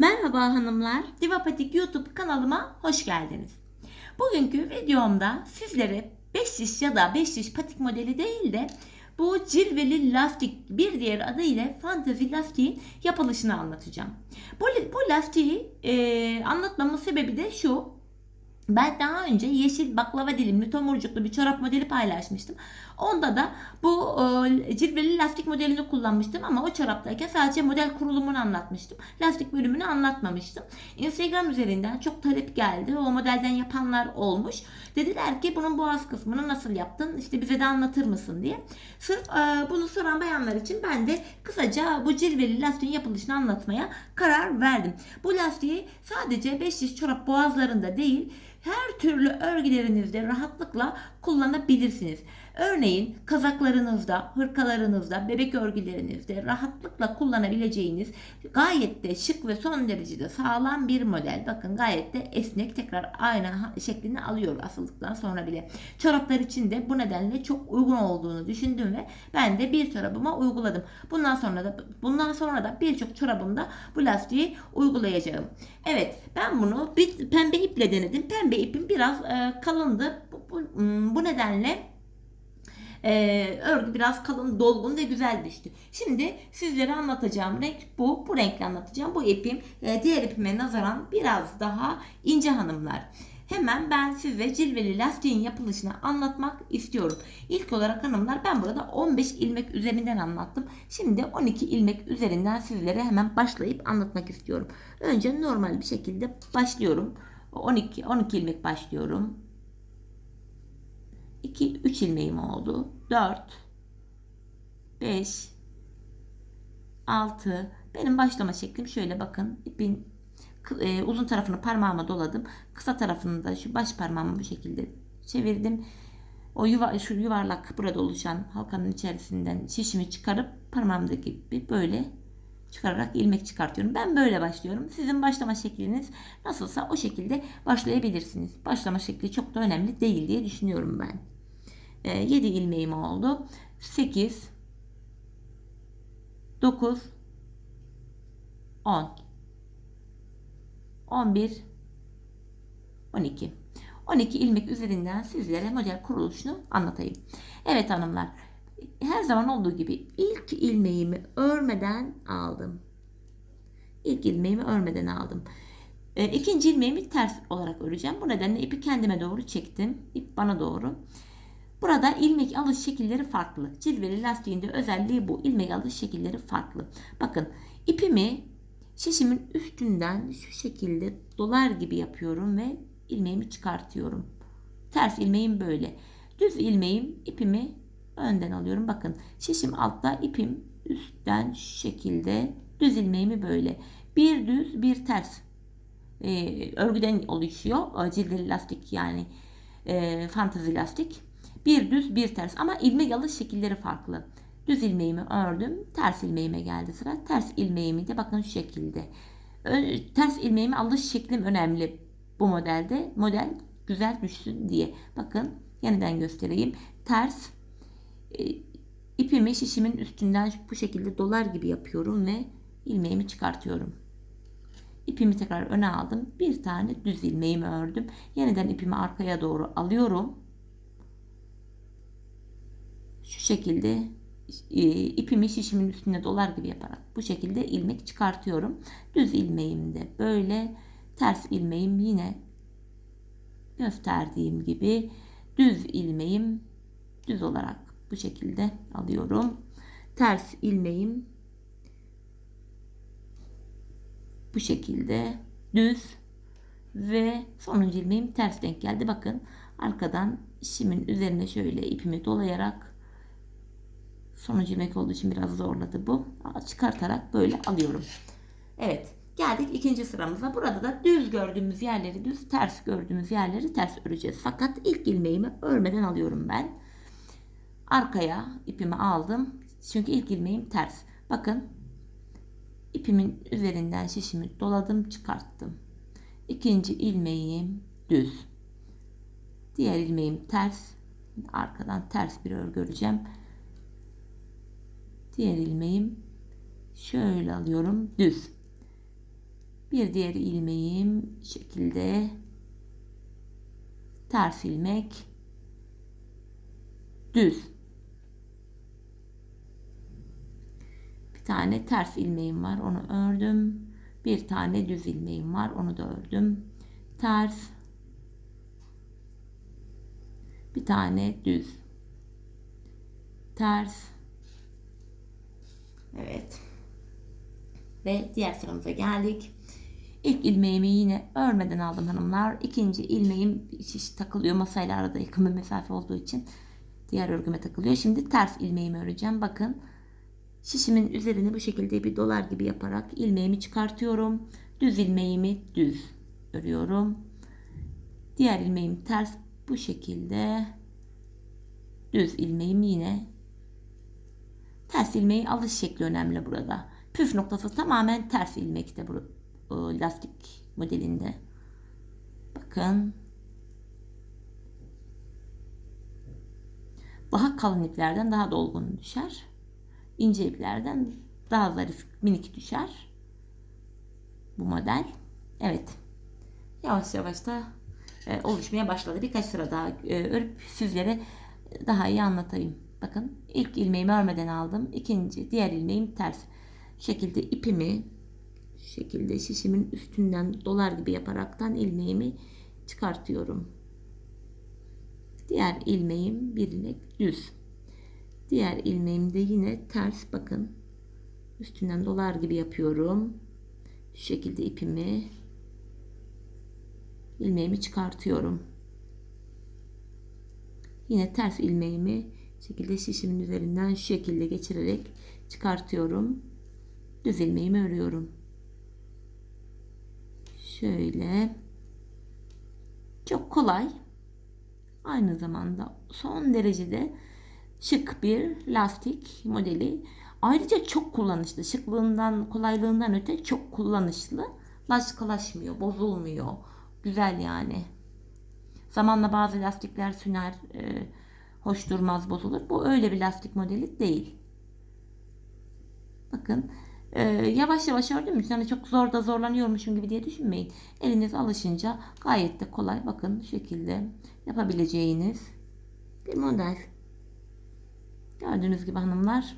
Merhaba hanımlar, Divapatik YouTube kanalıma hoş geldiniz. Bugünkü videomda sizlere 5 diş ya da 5 diş patik modeli değil de bu cilveli lastik bir diğer adıyla fantazi lastiğin yapılışını anlatacağım. Bu, bu lastiği e, anlatmamın sebebi de şu. Ben daha önce yeşil baklava dilimli tomurcuklu bir çorap modeli paylaşmıştım. Onda da bu e, cilveli lastik modelini kullanmıştım ama o çoraptayken sadece model kurulumunu anlatmıştım. Lastik bölümünü anlatmamıştım. Instagram üzerinden çok talep geldi. O modelden yapanlar olmuş. Dediler ki bunun boğaz kısmını nasıl yaptın? İşte bize de anlatır mısın diye. Sırf e, bunu soran bayanlar için ben de kısaca bu cilveli lastiğin yapılışını anlatmaya karar verdim. Bu lastiği sadece 5 diş çorap boğazlarında değil her türlü örgülerinizde rahatlıkla kullanabilirsiniz. Örneğin kazaklarınızda, hırkalarınızda, bebek örgülerinizde rahatlıkla kullanabileceğiniz gayet de şık ve son derecede sağlam bir model. Bakın gayet de esnek tekrar aynı şeklini alıyor asıldıktan sonra bile. Çoraplar için de bu nedenle çok uygun olduğunu düşündüm ve ben de bir çorabıma uyguladım. Bundan sonra da bundan sonra da birçok çorabımda bu lastiği uygulayacağım. Evet ben bunu bir pembe iple denedim. Pembe ipim biraz e, kalındı. Bu, bu, bu nedenle ee, örgü biraz kalın, dolgun ve güzel düştü. Şimdi sizlere anlatacağım renk bu. Bu renkle anlatacağım. Bu ipim e, diğer ipime nazaran biraz daha ince hanımlar. Hemen ben size cilveli lastiğin yapılışını anlatmak istiyorum. İlk olarak hanımlar ben burada 15 ilmek üzerinden anlattım. Şimdi 12 ilmek üzerinden sizlere hemen başlayıp anlatmak istiyorum. Önce normal bir şekilde başlıyorum. 12 12 ilmek başlıyorum. 2 3 ilmeğim oldu. 4 5 6 benim başlama şeklim şöyle bakın ipin e, uzun tarafını parmağıma doladım. Kısa tarafını da şu baş parmağımı bu şekilde çevirdim. O yuva, şu yuvarlak burada oluşan halkanın içerisinden şişimi çıkarıp parmağımdaki gibi böyle çıkararak ilmek çıkartıyorum. Ben böyle başlıyorum. Sizin başlama şekliniz nasılsa o şekilde başlayabilirsiniz. Başlama şekli çok da önemli değil diye düşünüyorum ben. E, 7 ilmeğim oldu. 8 9 10 11 12 12 ilmek üzerinden sizlere model kuruluşunu anlatayım. Evet hanımlar her zaman olduğu gibi ilk ilmeğimi örmeden aldım. İlk ilmeğimi örmeden aldım. E, ikinci ilmeğimi ters olarak öreceğim. Bu nedenle ipi kendime doğru çektim. İp bana doğru. Burada ilmek alış şekilleri farklı. Cilveli lastiğinde özelliği bu. İlmek alış şekilleri farklı. Bakın ipimi şişimin üstünden şu şekilde dolar gibi yapıyorum ve ilmeğimi çıkartıyorum. Ters ilmeğim böyle. Düz ilmeğim ipimi önden alıyorum. Bakın şişim altta ipim üstten şu şekilde düz ilmeğimi böyle. Bir düz bir ters e, örgüden oluşuyor. Cildeli lastik yani e, fantazi lastik. Bir düz bir ters ama ilmek alış şekilleri farklı. Düz ilmeğimi ördüm. Ters ilmeğime geldi sıra. Ters ilmeğimi de bakın şu şekilde. Ters ilmeğimi alış şeklim önemli bu modelde. Model güzel düşsün diye. Bakın yeniden göstereyim. Ters ipimi şişimin üstünden bu şekilde dolar gibi yapıyorum ve ilmeğimi çıkartıyorum. İpimi tekrar öne aldım. Bir tane düz ilmeğimi ördüm. Yeniden ipimi arkaya doğru alıyorum. Şu şekilde e, ipimi şişimin üstüne dolar gibi yaparak bu şekilde ilmek çıkartıyorum. Düz ilmeğim de böyle ters ilmeğim yine gösterdiğim gibi düz ilmeğim düz olarak bu şekilde alıyorum. Ters ilmeğim bu şekilde düz ve sonuncu ilmeğim ters denk geldi. Bakın arkadan işimin üzerine şöyle ipimi dolayarak Sonuncu ilmek olduğu için biraz zorladı bu. Çıkartarak böyle alıyorum. Evet. Geldik ikinci sıramıza. Burada da düz gördüğümüz yerleri düz, ters gördüğümüz yerleri ters öreceğiz. Fakat ilk ilmeğimi örmeden alıyorum ben. Arkaya ipimi aldım. Çünkü ilk ilmeğim ters. Bakın ipimin üzerinden şişimi doladım, çıkarttım. İkinci ilmeğim düz. Diğer ilmeğim ters. Arkadan ters bir örgü öreceğim. Diğer ilmeğim şöyle alıyorum düz. Bir diğer ilmeğim şekilde ters ilmek düz bir tane ters ilmeğim var onu ördüm. Bir tane düz ilmeğim var onu da ördüm. Ters bir tane düz. Ters evet. Ve diğer sıramıza geldik. İlk ilmeğimi yine örmeden aldım hanımlar. İkinci ilmeğim şiş takılıyor masayla arada yakın bir mesafe olduğu için diğer örgüme takılıyor. Şimdi ters ilmeğimi öreceğim. Bakın şişimin üzerine bu şekilde bir dolar gibi yaparak ilmeğimi çıkartıyorum. Düz ilmeğimi düz örüyorum. Diğer ilmeğim ters bu şekilde düz ilmeğim yine ters ilmeği alış şekli önemli burada. Püf noktası tamamen ters ilmekte bu e, lastik modelinde. Bakın. Daha kalın iplerden daha dolgun düşer. İnce iplerden daha zarif minik düşer. Bu model. Evet. Yavaş yavaş da e, oluşmaya başladı. Birkaç sıra daha e, örüp sizlere daha iyi anlatayım. Bakın ilk ilmeğimi örmeden aldım. İkinci diğer ilmeğim ters. Şekilde ipimi şekilde şişimin üstünden dolar gibi yaparaktan ilmeğimi çıkartıyorum. Diğer ilmeğim bir ilmek düz. Diğer ilmeğim de yine ters bakın. Üstünden dolar gibi yapıyorum. Şu şekilde ipimi ilmeğimi çıkartıyorum. Yine ters ilmeğimi şekilde şişimin üzerinden şu şekilde geçirerek çıkartıyorum. Düz ilmeğimi örüyorum. Şöyle. Çok kolay. Aynı zamanda son derecede şık bir lastik modeli. Ayrıca çok kullanışlı. Şıklığından, kolaylığından öte çok kullanışlı. Laşkalaşmıyor, bozulmuyor. Güzel yani. Zamanla bazı lastikler süner, e, hoş durmaz, bozulur. Bu öyle bir lastik modeli değil. Bakın ee, yavaş yavaş ördüm hani çok zor da zorlanıyormuşum gibi diye düşünmeyin. Eliniz alışınca gayet de kolay bakın şu şekilde yapabileceğiniz bir model. Gördüğünüz gibi hanımlar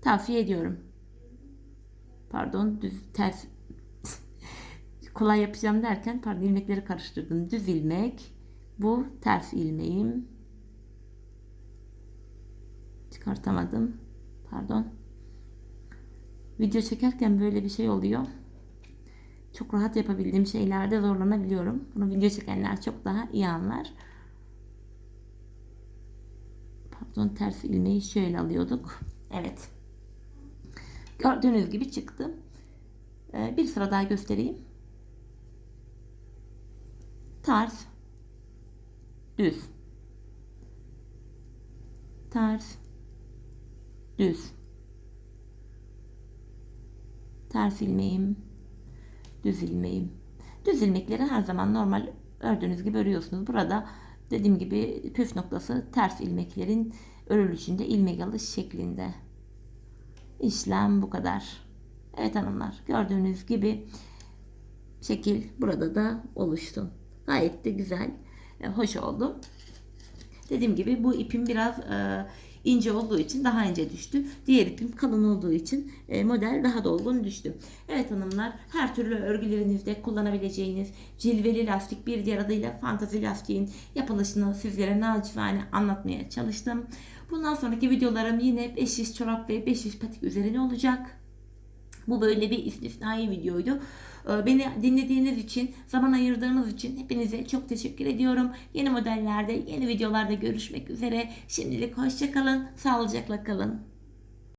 tavsiye ediyorum. Pardon düz ters kolay yapacağım derken pardon ilmekleri karıştırdım. Düz ilmek bu ters ilmeğim. Çıkartamadım. Pardon. Video çekerken böyle bir şey oluyor. Çok rahat yapabildiğim şeylerde zorlanabiliyorum. Bunu video çekenler çok daha iyi anlar. Pardon ters ilmeği şöyle alıyorduk. Evet. Gördüğünüz gibi çıktı. Ee, bir sıra daha göstereyim. Ters. Düz. Ters. Düz ters ilmeğim, düz ilmeğim. Düz ilmekleri her zaman normal ördüğünüz gibi örüyorsunuz. Burada dediğim gibi püf noktası ters ilmeklerin örülüşünde ilmek alış şeklinde. İşlem bu kadar. Evet hanımlar gördüğünüz gibi şekil burada da oluştu. Gayet de güzel, e, hoş oldu. Dediğim gibi bu ipim biraz e, ince olduğu için daha ince düştü. Diğer ipim kalın olduğu için e, model daha dolgun düştü. Evet hanımlar her türlü örgülerinizde kullanabileceğiniz cilveli lastik bir diğer adıyla fantazi lastiğin yapılışını sizlere nacizane anlatmaya çalıştım. Bundan sonraki videolarım yine 5 şiş çorap ve 5 şiş patik üzerine olacak. Bu böyle bir istisnai videoydu. Ee, beni dinlediğiniz için, zaman ayırdığınız için hepinize çok teşekkür ediyorum. Yeni modellerde, yeni videolarda görüşmek üzere. Şimdilik hoşçakalın, sağlıcakla kalın.